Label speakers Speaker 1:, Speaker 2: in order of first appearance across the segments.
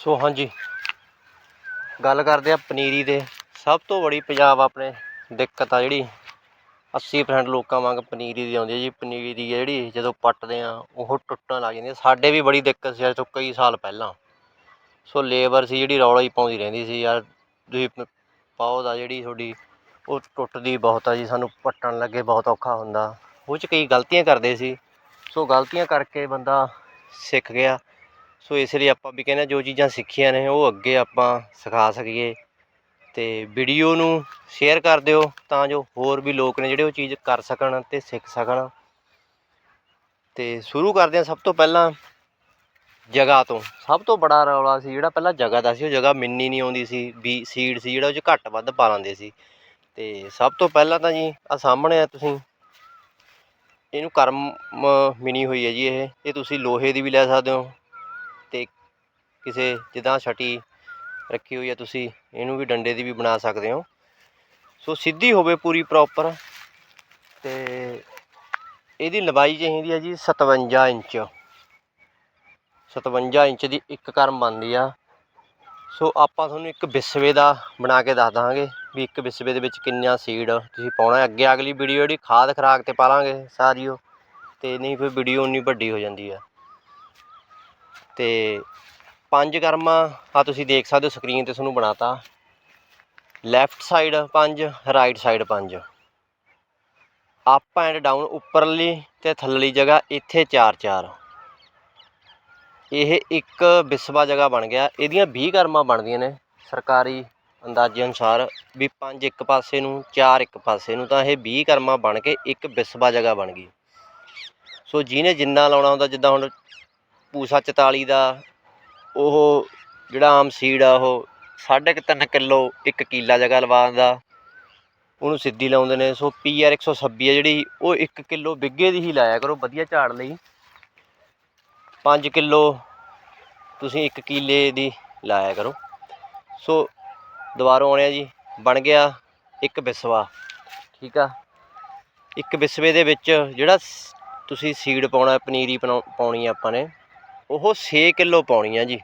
Speaker 1: ਸੋ ਹਾਂਜੀ, ਗੱਲ ਕਰਦੇ ਆ ਪਨੀਰੀ ਦੇ। ਸਭ ਤੋਂ ਬੜੀ ਪੰਜਾਬ ਆਪਣੇ ਦਿੱਕਤ ਆ ਜਿਹੜੀ 80% ਲੋਕਾਂ ਵਾਂਗ ਪਨੀਰੀ ਦੀ ਆਉਂਦੀ ਹੈ ਜੀ। ਪਨੀਰੀ ਦੀ ਜਿਹੜੀ, ਜਦੋਂ ਪੱਟਦੇ ਆ, ਉਹ ਟੁੱਟਣ ਲੱਗ ਜਾਂਦੀ ਹੈ ਸਾਡੇ ਵੀ ਬੜੀ ਦਿੱਕਤ ਸੀ ਅੱਜ ਤੋਂ ਕਈ ਸਾਲ ਪਹਿਲਾਂ। ਸੋ ਲੇਬਰ ਸੀ ਜਿਹੜੀ, ਰੌਲਾ ਹੀ ਪਾਉਂਦੀ ਰਹਿੰਦੀ ਸੀ ਯਾਰ। ਤੁਸੀਂ ਪਾਉ ਪਾਓ ਦਾ ਜਿਹੜੀ ਤੁਹਾਡੀ, ਉਹ ਟੁੱਟਦੀ ਬਹੁਤ ਆ ਜੀ। ਸਾਨੂੰ ਪੱਟਣ ਲੱਗੇ ਬਹੁਤ ਔਖਾ ਹੁੰਦਾ। ਉਹ 'ਚ ਕਈ ਗਲਤੀਆਂ ਕਰਦੇ ਸੀ। ਸੋ ਗਲਤੀਆਂ ਕਰਕੇ ਬੰਦਾ ਸਿੱਖ ਗਿਆ। ਸੋ ਇਸ ਲਈ ਆਪਾਂ ਵੀ ਕਹਿੰਦੇ ਹਾਂ ਜੋ ਚੀਜ਼ਾਂ ਸਿੱਖੀਆਂ ਨੇ ਉਹ ਅੱਗੇ ਆਪਾਂ ਸਿਖਾ ਸਕੀਏ ਤੇ ਵੀਡੀਓ ਨੂੰ ਸ਼ੇਅਰ ਕਰ ਦਿਓ ਤਾਂ ਜੋ ਹੋਰ ਵੀ ਲੋਕ ਨੇ ਜਿਹੜੇ ਉਹ ਚੀਜ਼ ਕਰ ਸਕਣ ਤੇ ਸਿੱਖ ਸਕਣ। ਤੇ ਸ਼ੁਰੂ ਕਰਦੇ ਹਾਂ ਸਭ ਤੋਂ ਪਹਿਲਾਂ ਜਗ੍ਹਾ ਤੋਂ। ਸਭ ਤੋਂ ਬੜਾ ਰੌਲਾ ਸੀ ਜਿਹੜਾ ਪਹਿਲਾਂ ਜਗ੍ਹਾ ਦਾ ਸੀ, ਉਹ ਜਗ੍ਹਾ ਮਿੰਨੀ ਨਹੀਂ ਆਉਂਦੀ ਸੀ, ਵੀ ਸੀਡ ਸੀ ਜਿਹੜਾ ਉਹ 'ਚ ਘੱਟ ਵੱਧ ਪਾ ਲੈਂਦੇ ਸੀ। ਤੇ ਸਭ ਤੋਂ ਪਹਿਲਾਂ ਤਾਂ ਜੀ ਆ ਸਾਹਮਣੇ ਆ ਤੁਸੀਂ, ਇਹਨੂੰ ਕਰਮ ਮਿਣੀ ਹੋਈ ਹੈ ਜੀ ਇਹ। ਇਹ ਤੁਸੀਂ ਲੋਹੇ ਦੀ ਵੀ ਲੈ ਸਕਦੇ ਹੋ ਕਿਸੇ ਜਿੱਦਾਂ ਛਟੀ ਰੱਖੀ ਹੋਈ ਹੈ ਤੁਸੀਂ, ਇਹਨੂੰ ਵੀ ਡੰਡੇ ਦੀ ਵੀ ਬਣਾ ਸਕਦੇ ਹੋ। ਸੋ ਸਿੱਧੀ ਹੋਵੇ ਪੂਰੀ ਪ੍ਰੋਪਰ ਤੇ ਇਹਦੀ ਲੰਬਾਈ ਚਾਹੀਦੀ ਹੈ ਜੀ 57 ਇੰਚ। 57 ਇੰਚ ਦੀ ਇੱਕ ਕਰਮ ਬਣਦੀ ਆ। ਸੋ ਆਪਾਂ ਤੁਹਾਨੂੰ ਇੱਕ ਵਿਸਵੇ ਦਾ ਬਣਾ ਕੇ ਦੱਸ ਦਾਂਗੇ ਵੀ ਇੱਕ ਵਿਸਵੇ ਦੇ ਵਿੱਚ ਕਿੰਨਾ ਸੀਡ ਤੁਸੀਂ ਪਾਉਣਾ ਅੱਗੇ ਅਗਲੀ ਵੀਡੀਓ ਜਿਹੜੀ ਖਾਦ ਖਰਾਕ ਤੇ ਪਾ ਲਾਂਗੇ ਸਾਰੀ ਉਹ। ਤੇ ਨਹੀਂ ਫਿਰ ਵੀਡੀਓ ਉਨੀ ਵੱਡੀ ਹੋ ਜਾਂਦੀ ਆ। ਤੇ ਪੰਜ ਕਰਮਾਂ ਆ ਤੁਸੀਂ ਦੇਖ ਸਕਦੇ ਹੋ ਸਕਰੀਨ ਤੇ ਤੁਹਾਨੂੰ ਬਣਾਤਾ। ਲੈਫਟ ਸਾਈਡ ਪੰਜ ਰਾਈਟ ਸਾਈਡ ਪੰਜ। ਅਪ ਐਂਡ ਡਾਊਨ ਉੱਪਰਲੀ ਤੇ ਥੱਲਲੀ ਜਗ੍ਹਾ ਇੱਥੇ ਚਾਰ ਚਾਰ। ਇਹ ਇੱਕ ਵਿਸਵਾ ਜਗ੍ਹਾ ਬਣ ਗਿਆ। ਇਹਦੀਆਂ 20 ਕਰਮਾਂ ਬਣਦੀਆਂ ਨੇ ਸਰਕਾਰੀ ਅੰਦਾਜ਼ੇ ਅਨੁਸਾਰ ਵੀ ਪੰਜ ਇੱਕ ਪਾਸੇ ਨੂੰ, ਚਾਰ ਇੱਕ ਪਾਸੇ ਨੂੰ, ਤਾਂ ਇਹ 20 ਕਰਮਾਂ ਬਣ ਕੇ ਇੱਕ ਵਿਸਵਾ ਜਗ੍ਹਾ ਬਣ ਗਈ। ਸੋ ਜਿਹਨੇ ਜਿੰਨਾ ਲਾਉਣਾ ਹੁੰਦਾ, ਜਿੱਦਾਂ ਹੁਣ ਪੂਸਾ 44 ਦਾ ਉਹ ਜਿਹੜਾ ਆਮ ਸੀਡ ਆ, ਉਹ ਸਾਢੇ ਕੁ ਤਿੰਨ ਕਿਲੋ ਇੱਕ ਕਿੱਲਾ ਜਗ੍ਹਾ ਲਵਾ ਦਿੰਦਾ ਉਹਨੂੰ ਸਿੱਧੀ ਲਾਉਂਦੇ ਨੇ, ਸੋ ਪੀਆਰ 126 ਆ ਜਿਹੜੀ, ਉਹ 1 ਕਿਲੋ ਬਿੱਗੇ ਦੀ ਹੀ ਲਾਇਆ ਕਰੋ, ਵਧੀਆ ਝਾੜ ਲਈ। 5 ਕਿਲੋ ਤੁਸੀਂ 1 ਕਿੱਲੇ ਦੀ ਲਾਇਆ ਕਰੋ। ਸੋ ਦੁਬਾਰਾ ਆਉਣਿਆ ਜੀ, ਬਣ ਗਿਆ ਇੱਕ ਵਿਸਵਾ ਠੀਕ ਆ? ਇੱਕ ਵਿਸਵੇ ਦੇ ਵਿੱਚ ਜਿਹੜਾ ਤੁਸੀਂ ਸੀਡ ਪਾਉਣਾ, ਪਨੀਰੀ ਪਾਉਣਾ- ਪਾਉਣੀ ਆ ਆਪਾਂ ਨੇ, ਉਹ 6 ਕਿਲੋ ਪਾਉਣੀ ਆ ਜੀ।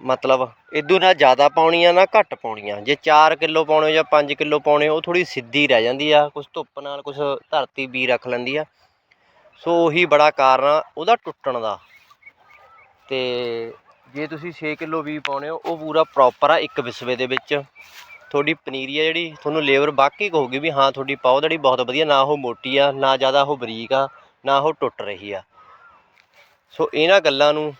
Speaker 1: ਮਤਲਬ ਇਦੋਂ ਨਾ ਜ਼ਿਆਦਾ ਪਾਉਣੀ ਆ ਨਾ ਘੱਟ ਪਾਉਣੀ ਆ ਜੇ 4 ਕਿਲੋ ਪਾਉਣੇ ਜਾਂ 5 ਕਿਲੋ ਪਾਉਣੇ, ਉਹ ਥੋੜੀ ਸਿੱਧੀ ਰਹਿ ਜਾਂਦੀ ਆ ਕੁਝ ਧੁੱਪ ਨਾਲ ਕੁਝ ਧਰਤੀ ਵੀ ਰੱਖ ਲੈਂਦੀ ਆ। ਸੋ ਉਹੀ ਬੜਾ ਕਾਰਨ ਆ, ਉਹਦਾ ਟੁੱਟਣ ਦਾ। ਤੇ ਜੇ ਤੁਸੀਂ 6 ਕਿਲੋ ਵੀ ਪਾਉਣੇ ਹੋ, ਉਹ ਪੂਰਾ ਪ੍ਰੋਪਰ ਆ, ਇੱਕ ਵਿਸਵੇ ਦੇ ਵਿੱਚ। ਤੁਹਾਡੀ ਪਨੀਰੀ ਆ ਜਿਹੜੀ, ਤੁਹਾਨੂੰ ਲੇਬਰ ਬਾਕੀ ਕਹੂਗੀ ਵੀ ਹਾਂ, ਤੁਹਾਡੀ ਪੌਦੜੀ ਬਹੁਤ ਵਧੀਆ, ਨਾ ਉਹ ਮੋਟੀ ਆ, ਨਾ ਜ਼ਿਆਦਾ ਉਹ ਬਰੀਕ ਆ, ਨਾ ਉਹ ਟੁੱਟ ਰਹੀ ਆ। ਸੋ ਇਹਨਾਂ ਗੱਲਾਂ ਨੂੰ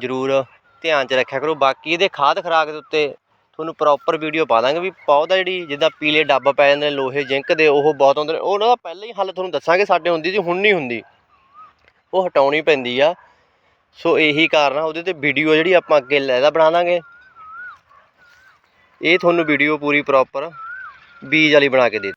Speaker 1: ਜ਼ਰੂਰ ਧਿਆਨ 'ਚ ਰੱਖਿਆ ਕਰੋ। ਬਾਕੀ ਇਹਦੇ ਖਾਦ ਖਰਾਕ ਦੇ ਉੱਤੇ ਤੁਹਾਨੂੰ ਪ੍ਰੋਪਰ ਵੀਡੀਓ ਪਾ ਦਾਂਗੇ ਵੀ ਪੌਦਾ ਜਿਹੜੀ ਜਿੱਦਾਂ ਪੀਲੇ ਡੱਬ ਪੈ ਜਾਂਦੇ ਨੇ, ਲੋਹੇ ਜਿੰਕ ਦੇ, ਉਹ ਬਹੁਤ ਹੁੰਦੇ ਨੇ। ਉਹਨਾਂ ਦਾ ਪਹਿਲਾਂ ਹੀ ਹੱਲ ਤੁਹਾਨੂੰ ਦੱਸਾਂਗੇ, ਸਾਡੇ ਹੁੰਦੀ ਸੀ, ਹੁਣ ਨਹੀਂ ਹੁੰਦੀ। ਉਹ ਹਟਾਉਣੀ ਪੈਂਦੀ ਆ। ਸੋ ਇਹੀ ਕਾਰਨ ਆ, ਉਹਦੇ ਤੇ ਵੀਡੀਓ ਜਿਹੜੀ ਆਪਾਂ ਅੱਗੇ ਲੈਦਾ ਬਣਾ ਦਾਂਗੇ। ਇਹ ਤੁਹਾਨੂੰ ਵੀਡੀਓ ਪੂਰੀ ਪ੍ਰੋਪਰ ਬੀਜ ਵਾਲੀ ਬਣਾ ਕੇ ਦੇ